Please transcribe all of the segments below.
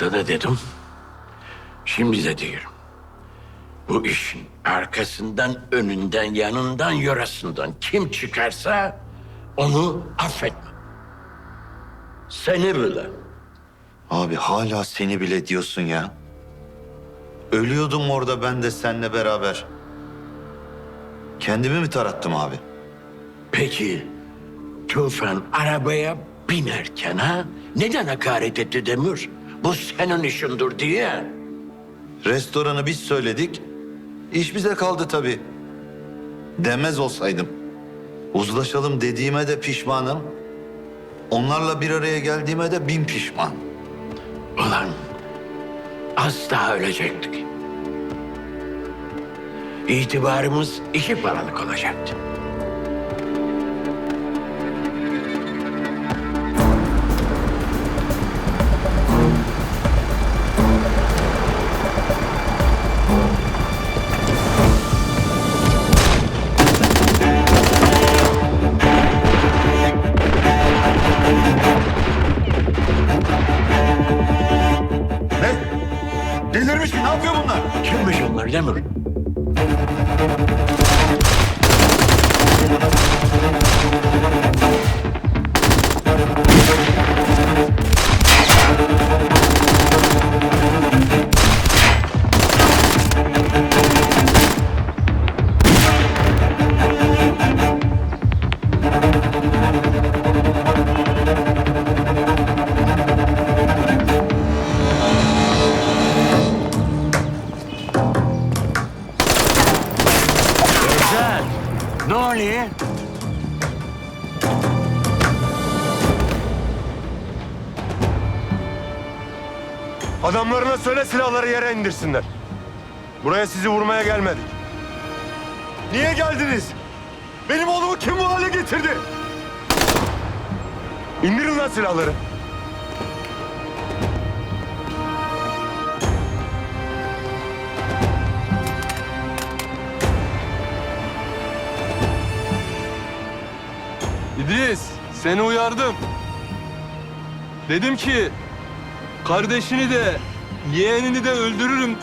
Zamanında da dedim. Şimdi de diyorum. Bu işin arkasından, önünden, yanından, yorasından kim çıkarsa onu affetme. Seni bile. Abi hala seni bile diyorsun ya. Ölüyordum orada ben de seninle beraber. Kendimi mi tarattım abi? Peki Tufan arabaya binerken ha neden hakaret etti Demir? Bu senin işindir diye. Restoranı biz söyledik. İş bize kaldı tabii. Demez olsaydım. Uzlaşalım dediğime de pişmanım. Onlarla bir araya geldiğime de bin pişman. Ulan az daha ölecektik. İtibarımız iki paralık olacaktı. Onlar Demir? Ne oluyor? Adamlarına söyle silahları yere indirsinler. Buraya sizi vurmaya gelmedik. Niye geldiniz? Benim oğlumu kim bu hale getirdi? İndirin lan silahları. İdris, seni uyardım. Dedim ki kardeşini de yeğenini de öldürürüm.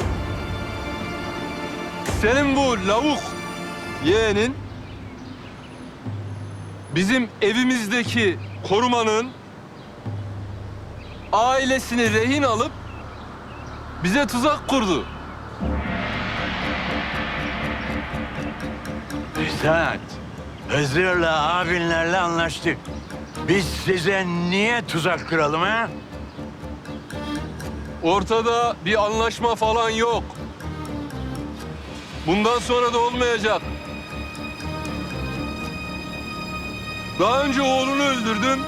Senin bu lavuk yeğenin bizim evimizdeki korumanın ailesini rehin alıp bize tuzak kurdu. Üstad, Hızır'la abinlerle anlaştık. Biz size niye tuzak kuralım ha? Ortada bir anlaşma falan yok. Bundan sonra da olmayacak. Daha önce oğlunu öldürdüm.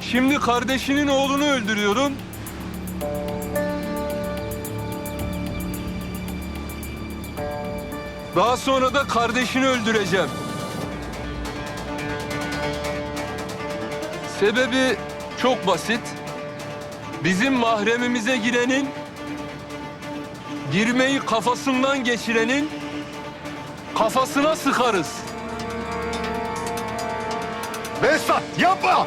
Şimdi kardeşinin oğlunu öldürüyorum. Daha sonra da kardeşini öldüreceğim. Sebebi çok basit. Bizim mahremimize girenin, girmeyi kafasından geçirenin kafasına sıkarız. Behzat yapma!